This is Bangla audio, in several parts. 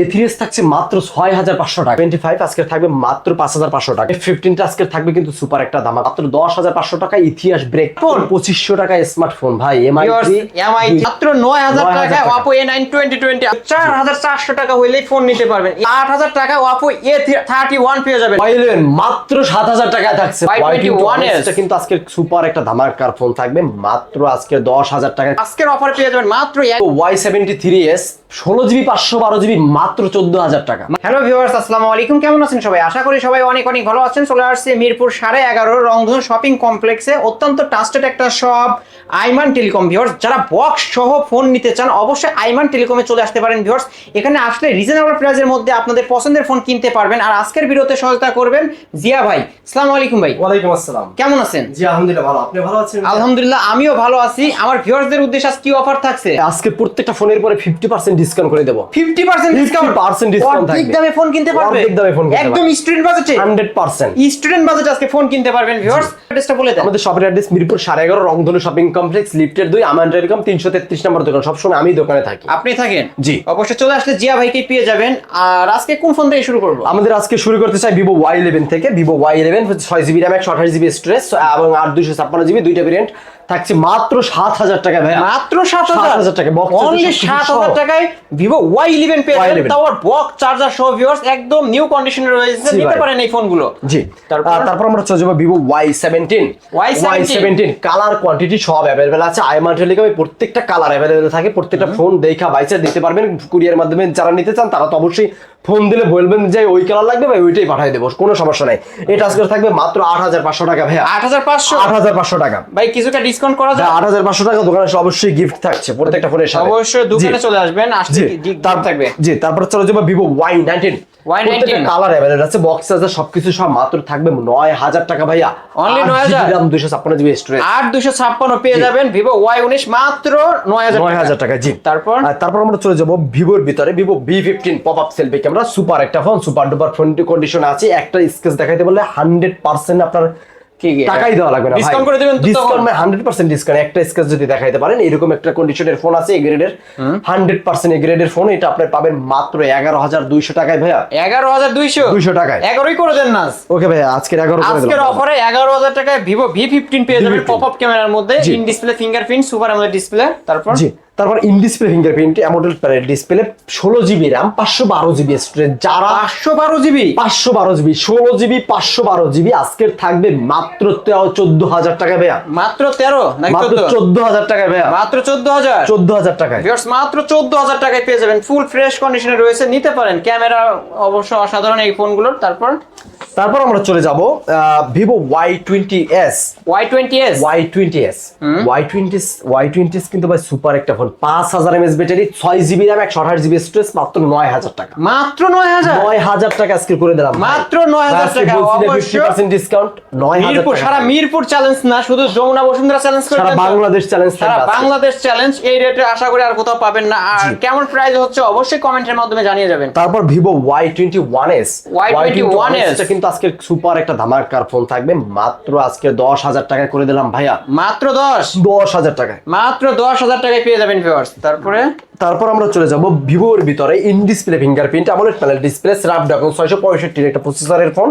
A3s থাকছে মাত্র ছয় হাজার পাঁচশো টাকা। টোয়েন্টি ফাইভ আজকে থাকবে মাত্র পাঁচ হাজার পাঁচশো টাকা। ফিফটিনটা আজকে থাকবে কিন্তু সুপার একটা দাম। মাত্র দশ হাজার পাঁচশো টাকা ইতিহাস ব্রেক ফোন পঁচিশশো টাকা স্মার্টফোন ভাই এমআই এমআই মাত্র নয় হাজার টাকা টাকা। Oppo A nine twenty twenty চার হাজার চারশো টাকা হইলেই ফোন নিতে পারবেন আট হাজার টাকা ওপো এ থার্টি ওয়ান পেয়ে যাবেন পাইলেন মাত্র সাত হাজার টাকায় থাকছে। Y21s কিন্তু আজকে সুপার একটা ধামাকার ফোন থাকবে। মাত্র আজকে দশ হাজার টাকা আজকের অফার পেয়ে যাবেন মাত্র ওয়াই সেভেন্টি থ্রি এস ষোলো জিবি পাঁচশো বারো জিবি মাত্র চোদ্দ হাজার টাকা। হ্যালো ভিউয়ার্স আসসালামু আলাইকুম। কেমন আছেন সবাই? আশা করি সবাই অনেক অনেক ভালো আছেন। চলে আসছে মিরপুর সাড়ে এগারো রংধনু শপিং কমপ্লেক্সে। অত্যন্ত ট্রাস্টেড একটা শপ আইমান টেলিকম ভিউয়ার্স। যারা বক্স সহ ফোন নিতে চান অবশ্যই আইমান টেলিকমে চলে আসতে পারেন ভিউয়ার্স। এখানে আসলে রিজনেবল প্রাইসের মধ্যে আপনাদের পছন্দের ফোন কিনতে পারবেন। আর আজকের ভিডিওতে সহায়তা করবেন জিয়া ভাই। আসসালামু আলাইকুম ভাই। ওয়ালাইকুম আসসালাম। কেমন আছেন? জি আলহামদুলিল্লাহ ভালো। আপনি ভালো আছেন? আলহামদুলিল্লাহ আমিও ভালো আছি। আমার ভিউয়ার্সদের উদ্দেশ্যে আজ কি অফার থাকছে? আজকে প্রত্যেকটা ফোনের পরে ফিফটি পার্সেন্ট ডিসকাউন্ট করে দেবো। ফিফটি পার্সেন্ট ডিসকাউন্ট 50% discount থাকবে। দামে ফোন কিনতে পারবে? অর্ধেক দামে কিনতে একদম স্টুডেন্ট বাজেটে হান্ড্রেড পার্সেন্ট স্টুডেন্ট বাজেট আজকে ফোন কিনতে পারবেন ভিউয়ার্স অ্যাড্রেসটা বলে দেন। আমাদের শপের অ্যাড্রেস মিরপুর সাড়ে এগারো রংধনু শপিং কমপ্লেক্স লিফটের দুই আমান টেলিকম তিনশো তেত্রিশ নম্বর দোকান। সবসময় আমি দোকানে থাকি। আপনি থাকেন? জি। অবশ্যই চলে আসলে জিয়া ভাইকে পেয়ে যাবেন। আর আজকে কোন ফোন থেকে শুরু করব? আমাদের আজকে শুরু করতে চাই ভিভো ওয়াই ইলেভেন থেকে। ভিভো ওয়াই ইলেভেন ছয় জিবি র্যাম একশো আঠাশ জিবি স্টোরেজ এবং আট দুইশো ছাপ্পান্ন জিবি দুইটা ভেরিয়েন্ট থাকছে মাত্র সাত হাজার টাকা ভাই মাত্র সাত 7,000 টাকা, সাত হাজার টাকায় ভিভো ওয়াই ইলেভেন পেয়ে যাবেন। Y11 তাও বক্স চার্জার সহ ভিউয়ার্স একদম নিউ কন্ডিশনে রয়েছে নিতে পারেন এই ফোনগুলো জি। তারপর? আমরা চলে যাব Vivo Y seventeen Y17 seventeen colour quantity সব অ্যাভেলেবেল আছে। আইমার টেলিকমে প্রত্যেকটা কালার অ্যাভেলেবেল থাকে। প্রত্যেকটা ফোন দেখা বাইচা দিতে পারবেন। কুরিয়ার মাধ্যমে যারা নিতে চান তারা তো অবশ্যই ফোন দিলে বলবেন যে ওই কালার লাগবে ভাই ওইটাই পাঠিয়ে দেবো। কোনো সমস্যা নাই। এটা আজকে থাকবে মাত্র আট হাজার পাঁচশো টাকা ভাই আট হাজার পাঁচশো? আট হাজার পাঁচশো টাকা। ভাই কিছুটা ডিসকাউন্ট করা যায় আট হাজার পাঁচশো টাকা দোকানে অবশ্যই গিফট থাকছে প্রত্যেকটা ফোনের সাথে। অবশ্যই দোকানে। চলে আসবেন। আসলে জি। থাকবে। জি তারপর চলে যাব Vivo Y nineteen colour available আছে বক্স চার্জার সবকিছু সব মাত্র থাকবে নয় হাজার টাকা ভাইয়া। Only 9,000? দাম দুইশো ছাপ্পান্ন জিবি স্টোরেজ আট দুশো ছাপ্পান্ন পেয়ে যাবেন ভিভো ওয়াই উনিশ মাত্র নয় হাজার নয় হাজার টাকা জি। তারপর? তারপর আমরা চলে যাব ভিভোর ভিতরে। Vivo B fifteen pop up selfie camera super একটা phone super duper phone condition আছে। একটা স্কেচ দেখাইতে বললে হান্ড্রেড পার্সেন্ট আপনার? টাকাই দেওয়া লাগবে না Discount করে দিবেন ডিসকাউন্ট মানে হান্ড্রেড পার্সেন্ট ডিসকাউন্ট একটা স্কেচ যদি দেখাইতে পারেন এরকম একটা কন্ডিশনের ফোন আছে এ গ্রেডের হান্ড্রেড পার্সেন্ট এ গ্রেডের ফোন এটা আপনি পাবেন মাত্র এগারো হাজার দুইশো টাকায় ভাইয়া। এগারো হাজার দুইশো? 200 টাকায়। এগারোই করে দেন না ওকে ভাইয়া আজকের করে আজকের অফারে এগারো হাজার টাকায় ভিভো ভি ফিফটিন পেয়ে যাবেন V15 পপ আপ ক্যামেরার মধ্যে জি। ইন ডিসপ্লে ফিঙ্গারপ্রিন্ট সুপার আমাদের ডিসপ্লে তারপর? জি। তারপর ইন ডিসপ্লে ফিঙ্গারপ্রিন্ট অ্যামোডেল প্যানেল ডিসপ্লে ষোলো জিবি র্যাম পাঁচশো বারো জিবি স্টোরেজ যারা পাঁচশো বারো জিবি পাঁচশো বারো জিবি ষোলো জিবি পাঁচশো বারো জিবি আজকের থাকবে মাত্র চোদ্দ হাজার টাকা ভাইয়া। মাত্র তেরো নাকি মাত্র চোদ্দ? হাজার টাকা ভাইয়া। মাত্র চোদ্দ হাজার? চোদ্দ হাজার টাকায়। ভিউয়ার্স মাত্র চোদ্দ হাজার টাকায় পেয়ে যাবেন। ফুল ফ্রেশ কন্ডিশনে রয়েছে। নিতে পারেন। ক্যামেরা অবশ্য অসাধারণ এই ফোনগুলোর তারপর তারপর আমরা চলে যাব Vivo Y twenty S Y twenty S Y twenty S Y twenty Y twenty S কিন্তু ভাই সুপার একটা ফোন পাঁচ হাজার এমএস ব্যাটারি ছয় জিবি র্যাম একশো আঠাশ জিবি স্টোরেজ মাত্র নয় হাজার টাকা। মাত্র নয় হাজার? নয় হাজার টাকা আজকে করে দিলাম মাত্র 9,000 আজকে টাকা, অবশ্য 50% ডিসকাউন্ট নয় হাজার সারা মিরপুর চ্যালেঞ্জ না শুধু যমুনা বসুন্ধরা চ্যালেঞ্জ সারা বাংলাদেশ চ্যালেঞ্জ সারা বাংলাদেশ চ্যালেঞ্জ এই রেটে আশা করি আর কোথাও পাবেন না। আর কেমন প্রাইস হচ্ছে অবশ্যই কমেন্টের মাধ্যমে জানিয়ে যাবেন। তারপর Vivo Y twenty one S Y21s এটা কিন্তু আজকে সুপার একটা ধামাকার ফোন থাকবে। মাত্র আজকে দশ হাজার টাকা করে দিলাম ভাইয়া। মাত্র দশ? দশ হাজার টাকায়। মাত্র দশ হাজার টাকায় পেয়ে যাবেন ভিউয়ার্স তারপরে? তারপর আমরা চলে যাব ভিভোর ভিতরে ইন ডিসপ্লে ফিঙ্গারপ্রিন্ট আমলের প্যানেল ডিসপ্লে স্ন্যাপড্রাগন ছয়শো পঁয়ষট্টির একটা প্রসেসরের ফোন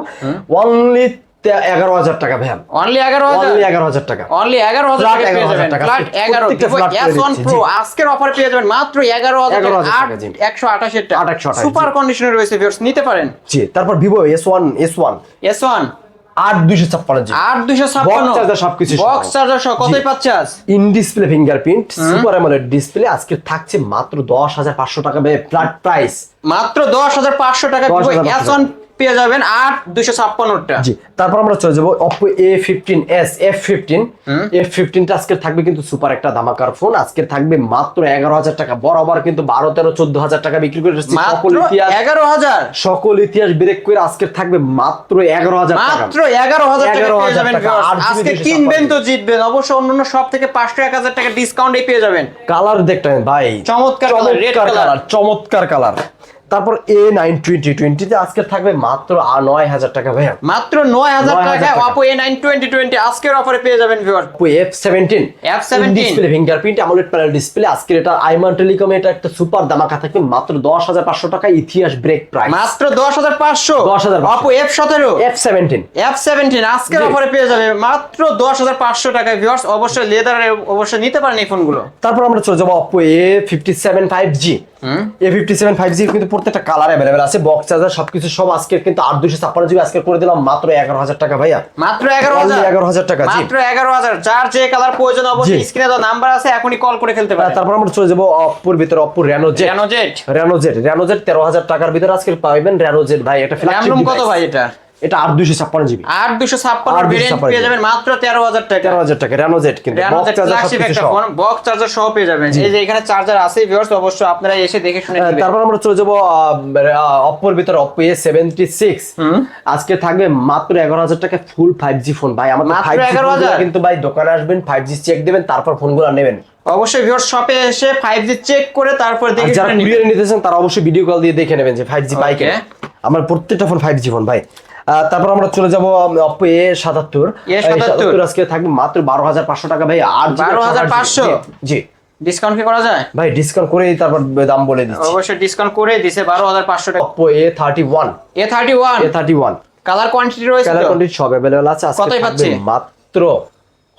অনলি এগারো হাজার টাকা ভ্যাম। অনলি এগারো হাজার? অনলি এগারো হাজার টাকা। অনলি এগারো হাজার টাকা পেয়ে যাবেন। ফ্ল্যাট এগারো প্রত্যেকটা ভিভো flat করে এস ওয়ান প্রো আজকের অফার পেয়ে যাবেন মাত্র এগারো হাজার টাকা, একশো আঠাশের টাকা সুপার কন্ডিশনে রয়েছে ভিউয়ার্স নিতে পারেন। জি তারপর Vivo S one S one S one আট দুইশো ছাপ্পান্ন জি। আট দুশো ছাপ্পান্ন। Box সবকিছু বক্স চার্জার সহ। কতই পাচ্ছে আজ? In display fingerprint super AMOLED display আজকে থাকছে মাত্র দশ হাজার পাঁচশো টাকা ফ্ল্যাট প্রাইস মাত্র দশ হাজার পাঁচশো টাকা 10,500 এস ওয়ান পেয়ে যাবেন আট দুশো ছাপ্পান্নটা। জি তারপর আমরা চলে যাব Oppo A fifteen S F fifteen F ফিফটিনটা আজকে থাকবে কিন্তু সুপার একটা ধামাকার ফোন আজকে থাকবে মাত্র এগারো হাজার টাকা। বরাবর কিন্তু বারো তেরো চোদ্দ হাজার টাকা বিক্রি করে। সকল ইতিহাস এগারো হাজার? সকল ইতিহাস ব্রেক করে আজকে থাকবে মাত্র এগারো হাজার মাত্র এগারো হাজার টাকা 11,000 পেয়ে যাবেন টাকা, viewers। আট GB আজকে কিনবেন তো জিতবেন। অবশ্য অন্যান্য সব থেকে পাঁচশো এক হাজার টাকা ডিসকাউন্টে পেয়ে যাবেন। কালার দেখতেন ভাই। চমৎকার। কালার চমৎকার কালার তারপর এ নাইন টোয়েন্টি টোয়েন্টিতে আজকে থাকবে মাত্র নয় হাজার টাকা ভাইয়া। মাত্র নয় হাজার টাকা। Oppo A nine twenty twenty আজকের অফারে পেয়ে যাবেন viewer F seventeen F17 display fingerprint AMOLED panel display আজকের এটা আইমান টেলিকম এটা একটা সুপার দামাকা থাকবে মাত্র দশ হাজার পাঁচশো টাকা ইতিহাস ব্রেক প্রাইস মাত্র দশ হাজার পাঁচশো? 10,500 অপো এফ সতেরো এফ সেভেন্টিন এফ সেভেন্টিন আজকের। অফারে পেয়ে যাবে মাত্র দশ হাজার পাঁচশো টাকায় ভিউয়ার্স অবশ্যই লেদার অবশ্যই নিতে পারেন এই ফোনগুলো তারপর আমরা চলে যাব Oppo A fifty seven five G A fifty seven five G কিন্তু প্রত্যেকটা কালার অ্যাভেলেবেল আছে বক্স চার্জার সবকিছু সব আজকে কিন্তু আট দুশো ছাপ্পান্ন জিবি আজকে করে দিলাম মাত্র এগারো হাজার টাকা ভাইয়া। মাত্র এগারো হাজার? এগারো হাজার টাকা, মাত্র এগারো হাজার। যার যে কালার প্রয়োজন অবশ্যই। স্ক্রিনে তো নাম্বার আছে এখনই কল করে খেলতে পারেন। তারপর আমরা চলে যাব অপ্পোর ভিতরে অপুর Reno Z Reno Z Reno Z Reno Z তেরো হাজার টাকার ভিতরে আজকে পাবেন রেনো জেট ভাই এটা ফ্ল্যাগশিপ কত ভাই এটা? এটা আট দুশো ছাপ্পান্ন জিবি। আট দুশো ছাপ্পান্ন ভেরিয়েন্ট পেয়ে যাবেন মাত্র তেরো হাজার টাকা। তেরো হাজার টাকা রেনো জেট কিন্তু বক্স চার্জার সহ। পেয়ে যাবেন। এই যে এখানে চার্জার আছে ভিউয়ার্স অবশ্যই আপনারা এসে দেখে শুনে তারপর আমরা চলে যাব অপ্পোর ভিতরে অপ্পো এ সেভেন্টি সিক্স আজকে থাকবে মাত্র এগারো হাজার টাকা ফুল ফাইভ জি ফোন ভাই আমাদের ফাইভ জি 11,000 কিন্তু ভাই দোকানে আসবেন ফাইভ জি চেক দেবেন তারপর ফোনগুলো নেবেন। অবশ্যই ভিউয়ার্স শপে এসে ফাইভ জি চেক করে তারপর দেখে যারা নিতেছেন তারা অবশ্যই ভিডিও কল দিয়ে দেখে নেবেন যে ফাইভ জি পাই কিনা। আমার প্রত্যেকটা ফোন ফাইভ জি ফোন ভাই। তারপর আমরা চলে যাব অপ্পো এ সাতাত্তর। A77 আজকে থাকবে মাত্র বারো হাজার পাঁচশো টাকা। ভাই আর 12,500 জি ডিসকাউন্ট কি করা যায়? ভাই ডিসকাউন্ট করে তারপর দাম বলে দিচ্ছি। অবশ্যই ডিসকাউন্ট করে দিছে বারো হাজার পাঁচশো টাকা। Oppo A thirty one. A thirty one? A thirty one. Colour quantity রয়েছে কালার কোয়ান্টিটি সব অ্যাভেলেবল আছে। কতই পাচ্ছি? মাত্র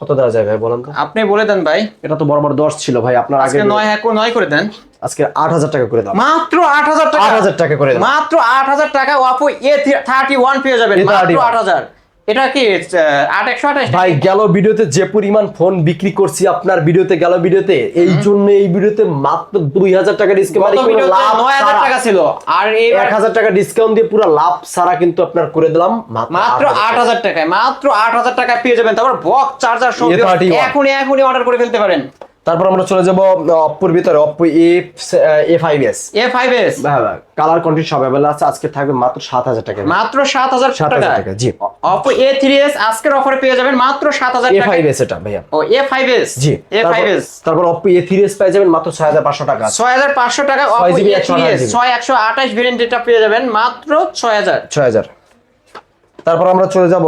কত দেওয়া যায় ভাই বলেন তো? আপনি বলে দেন ভাই। এটা তো বড় বড় দশ ছিল ভাই আপনার আগে আজকে নয় এক নয় করে দেন। আজকে আট হাজার টাকা করে দাও। মাত্র আট হাজার টাকা। আট হাজার টাকা করে দাও। মাত্র আট হাজার টাকা ওয়াপো এ থার্টি ওয়ান পেয়ে যাবেন। মাত্র আট হাজার। এটা কি আট একশো আঠাশ ভাই গেল ভিডিওতে যে পরিমাণ ফোন বিক্রি করছি আপনার ভিডিওতে গেল ভিডিওতে এই জন্য এই ভিডিওতে মাত্র দুই হাজার টাকা ডিসকাউন্ট লাভ নয় হাজার টাকা ছিল আর এক হাজার টাকা ডিসকাউন্ট দিয়ে পুরো লাভ সারা কিন্তু আপনার করে দিলাম মাত্র আট হাজার টাকায় মাত্র আট হাজার টাকা পেয়ে যাবেন। তারপর বক্স চার্জার A31 এখনই এখনই অর্ডার করে ফেলতে পারেন। তারপর আমরা চলে যাব অপ্পোর ভিতরে Oppo A A five S A five S colour quantity সব অ্যাভেলেবল আছে আজকে থাকবে মাত্র সাত হাজার টাকা। মাত্র সাত হাজার টাকা জি। অপো এ থ্রি এস আজকের অফারে পেয়ে যাবেন মাত্র সাত হাজার এ ফাইভ এস এটা ভাইয়া। ও A five S G A five তারপর- এস তারপর অপ্পো এ থ্রি এস পেয়ে যাবেন মাত্র ছয় হাজার পাঁচশো টাকা। ছয় হাজার পাঁচশো টাকা এ থ্রি আঠাশ এস। ছয় একশো আঠাশ ভেরিয়েন্ট এটা পেয়ে যাবেন মাত্র ছয় হাজার। ছয় হাজার। তারপর আমরা চলে যাব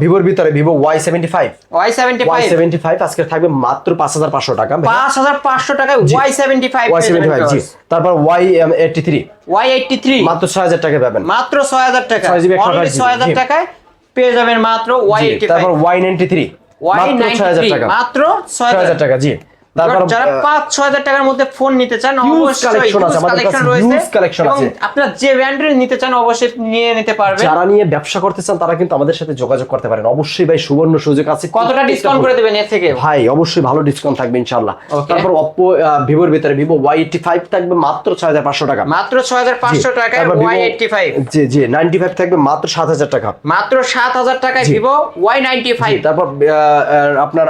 ভিভোর ভিতরে Vivo Y seventy five Y seventy five seventy five আজকে থাকবে মাত্র পাঁচ হাজার পাঁচশো টাকা। পাঁচ হাজার পাঁচশো টাকায় Y seventy five Y seventy five জি। তারপর Y eighty three Y eighty three মাত্র ছয় হাজার টাকা পাবেন। মাত্র ছয় হাজার টাকা। 6 জিবি, 128 Only জিবি, ছয় হাজার। টাকায় পেয়ে যাবেন মাত্র ওয়াই তারপর ওয়াই নাইনটি থ্রি ওয়াই মাত্র ছয় হাজার নাইনটি টাকা। মাত্র ছয় হাজার টাকা জি। যারা পাঁচ ছয় হাজার টাকার মধ্যে ফোন নিতে চান অবশ্যই collection আছে, huge আমাদের collection কাছে রয়েছে। huge আছে। আপনারা যে ব্র্যান্ডের নিতে চান অবশ্যই নিয়ে নিতে পারবেন। যারা নিয়ে ব্যবসা করতে চান তারা কিন্তু আমাদের সাথে যোগাযোগ করতে পারেন। অবশ্যই ভাই সুবর্ণ সুযোগ আছে। কতটা ডিসকাউন্ট করে দেবেন এর থেকে? ভাই অবশ্যই ভালো ডিসকাউন্ট থাকবে ভিতরে মাত্র টাকা। মাত্র টাকায় জি জি থাকবে টাকা। টাকায় তারপর আপনার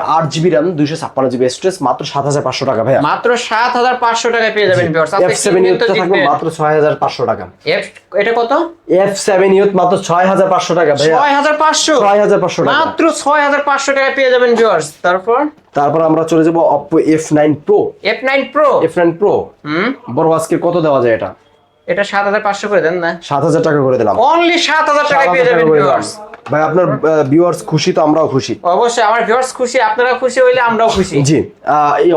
স্টোরেজ মাত্র সাত হাজার পাঁচশো টাকা ভাইয়া। মাত্র সাত হাজার পাঁচশো টাকায় পেয়ে যাবেন এফ সেভেন ইউথ থাকবে মাত্র ছয় হাজার পাঁচশো টাকা। F এটা কত? এফ সেভেন ইউথ মাত্র ছয় হাজার পাঁচশো টাকা ভাইয়া। ছয় হাজার পাঁচশো? ছয় হাজার পাঁচশো টাকা। মাত্র ছয় হাজার পাঁচশো টাকায় পেয়ে যাবেন ভিউয়ার্স তারপর? তারপর আমরা চলে যাব Oppo F nine pro F nine pro F nine pro হুম? বড় আজকে কত দেওয়া যায় এটা? এটা সাত হাজার পাঁচশো করে দেন না। সাত হাজার টাকা করে দিলাম। অনলি সাত হাজার টাকায় পেয়ে যাবেন টাকা ভিউয়ার্স ভাই আপনার ভিউয়ার্স খুশি তো আমরাও খুশি। অবশ্যই আমার ভিউয়ার্স খুশি আপনারা খুশি হইলে আমরাও খুশি। জি এই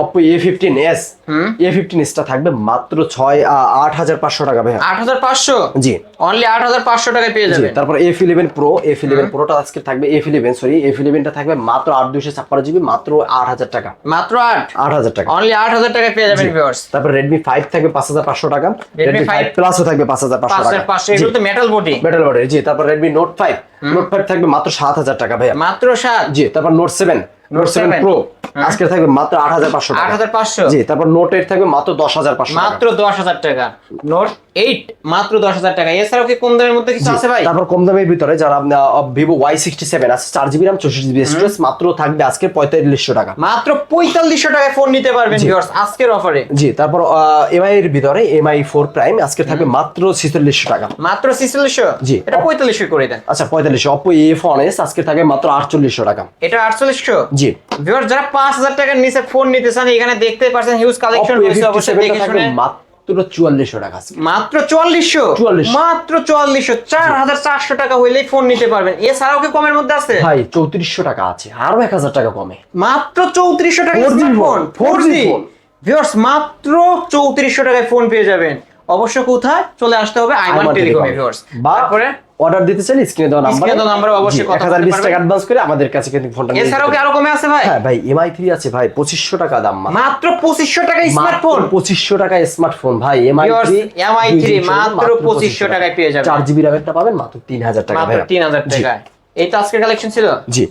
এস হুম। এ ফিফটিন থাকবে মাত্র ছয় আহ, আট হাজার পাঁচশো টাকা ভাইয়া। আট হাজার পাঁচশো? জি। অনলি আট হাজার পাঁচশো টাকায় পেয়ে যাবেন তারপর F eleven pro F eleven প্রোটা আজকে থাকবে এফ ইলেভেন সরি এফ ইলেভেনটা থাকবে মাত্র আট দুশো ছাপ্পান্ন জিবি মাত্র আট হাজার টাকা। মাত্র আট? আট হাজার টাকা। অনলি আট হাজার টাকায় পেয়ে যাবেন ভিউয়ার্স তারপর রেডমি ফাইভ থাকবে পাঁচ হাজার পাঁচশো টাকা। Redmi রেডমি ফাইভ 5 প্লাসও থাকবে পাঁচ হাজার পাঁচশো পাঁচ হাজার টাকা। পাঁচশো এগুলো তো মেটাল বডি মেটাল বডি জি তারপর Redmi Note five Note five থাকবে মাত্র সাত হাজার টাকা ভাইয়া। মাত্র সাত? জি তারপর Note seven Note seven pro আজকে থাকবে মাত্র আট হাজার পাঁচশো আট হাজার পাঁচশো? জি তারপর নোট এইট থাকবে মাত্র দশ হাজার পাঁচশো মাত্র দশ হাজার টাকা। নোট এইট মাত্র দশ হাজার টাকা। এছাড়াও কি কম দামের মধ্যে কিছু আছে ভাই? তারপর কম দামের ভিতরে যারা ভিভো ওয়াই সিক্সটি সেভেন আছে চার জিবি রাম চৌষট্টি জিবি স্টোরেজ মাত্র থাকবে আজকে পঁয়তাল্লিশশো টাকা। মাত্র পঁয়তাল্লিশশো টাকায় ফোন নিতে পারবেন ভিউয়ার্স আজকের অফারে জি তারপর এমআই এর ভিতরে এমআই ফোর প্রাইম আজকে থাকবে মাত্র ছিচল্লিশশো টাকা। মাত্র ছিচল্লিশশো? জি। এটা পঁয়তাল্লিশশো করে দেন। আচ্ছা পঁয়তাল্লিশশো। অপো এ ফোন এস আজকে থাকবে মাত্র আটচল্লিশশো টাকা। এটা আটচল্লিশশো? জি। ভিউয়ার্স যারা পাঁচ হাজার টাকার নিচে ফোন নিতে চান এখানে দেখতে পাচ্ছেন হিউজ কালেকশন রয়েছে অবশ্যই দেখে শুনে। মাত্র মাত্র চুয়াল্লিশশো টাকা মাত্র চুয়াল্লিশশো? চুয়াল্লিশ। মাত্র চুয়াল্লিশশো চার হাজার চারশো টাকা হইলেই ফোন নিতে পারবেন। এছাড়াও কি কমের মধ্যে আছে? ভাই চৌত্রিশশো টাকা আছে আরও এক হাজার টাকা কমে। মাত্র চৌত্রিশশো টাকা 4G phone four G viewers মাত্র চৌত্রিশশো টাকায় ফোন পেয়ে যাবেন। অবশ্য কোথায়? চলে আসতে হবে আইমান টেলিকম। ভিউয়ার্স তারপরে অর্ডার দিতে চাইলে স্ক্রিনে দেওয়া নাম্বার এ দেওয়া এ অবশ্যই কথা এক হাজার বলতে বিশ টাকা অ্যাডভান্স করে আমাদের কাছে কিন্তু ফোনটা এছাড়াও কি আরও কমে আছে ভাই? হ্যাঁ ভাই এমআই থ্রি আছে ভাই পঁচিশশো টাকা দাম মাত্র। মাত্র পঁচিশশো টাকা স্মার্টফোন পঁচিশশো টাকায় স্মার্টফোন ভাই MI Viewers, three MI three মাত্র 2500 টাকায় পেয়ে যাবেন। চার জিবি র্যামেরটা পাবেন মাত্র তিন হাজার টাকা মাত্র ভাই তিন হাজার জি, টাকায়। এই তো আজকের কালেকশন ছিল? জি।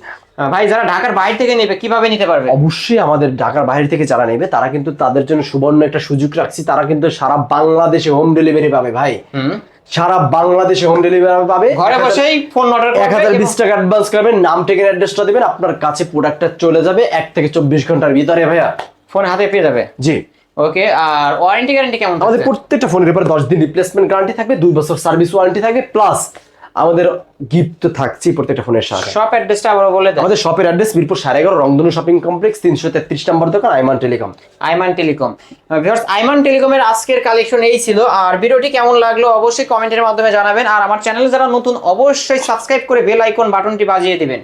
ভাই যারা ঢাকার বাইরে থেকে নেবে কীভাবে নিতে পারবে? অবশ্যই আমাদের ঢাকার বাইরে থেকে যারা নেবে তারা কিন্তু তাদের জন্য সুবর্ণ একটা সুযোগ রাখছি। তারা কিন্তু সারা বাংলাদেশে হোম ডেলিভারি পাবে ভাই। হুম। সারা বাংলাদেশে হোম ডেলিভারি পাবে। ঘরে বসেই ফোন অর্ডার এক হাজার বিশ টাকা অ্যাডভান্স করবেন নাম টেকের অ্যাড্রেসটা দেবেন। আপনার কাছে প্রোডাক্টটা চলে যাবে এক থেকে চব্বিশ ঘণ্টার ভিতরে ভাইয়া। ফোন হাতে পেয়ে যাবে? জি। ওকে আর ওয়ারেন্টি গ্যারান্টি কেমন আমাদের? প্রত্যেকটা ফোনের উপরে দশ দিন রিপ্লেসমেন্ট গ্যারান্টি থাকবে দুই বছর সার্ভিস ওয়ারেন্টি থাকবে প্লাস আমাদের গিফট তো থাকছেই প্রত্যেকটা ফোনের সাথে। শপ অ্যাড্রেসটা আবার বলে দাও আমাদের শপের অ্যাড্রেস মিরপুর সাড়ে এগারো রংধনু শপিং কমপ্লেক্স তিনশো তেত্রিশ নম্বর দোকান Aiman telecom. Aiman telecom. Viewers Ayman টেলিকমের আজকের কালেকশন এই ছিল। আর ভিডিওটি কেমন লাগল অবশ্যই কমেন্টের মাধ্যমে জানাবেন। আর আমার চ্যানেল যারা নতুন অবশ্যই সাবস্ক্রাইব করে বেল আইকন বাটনটি বাজিয়ে দিবেন।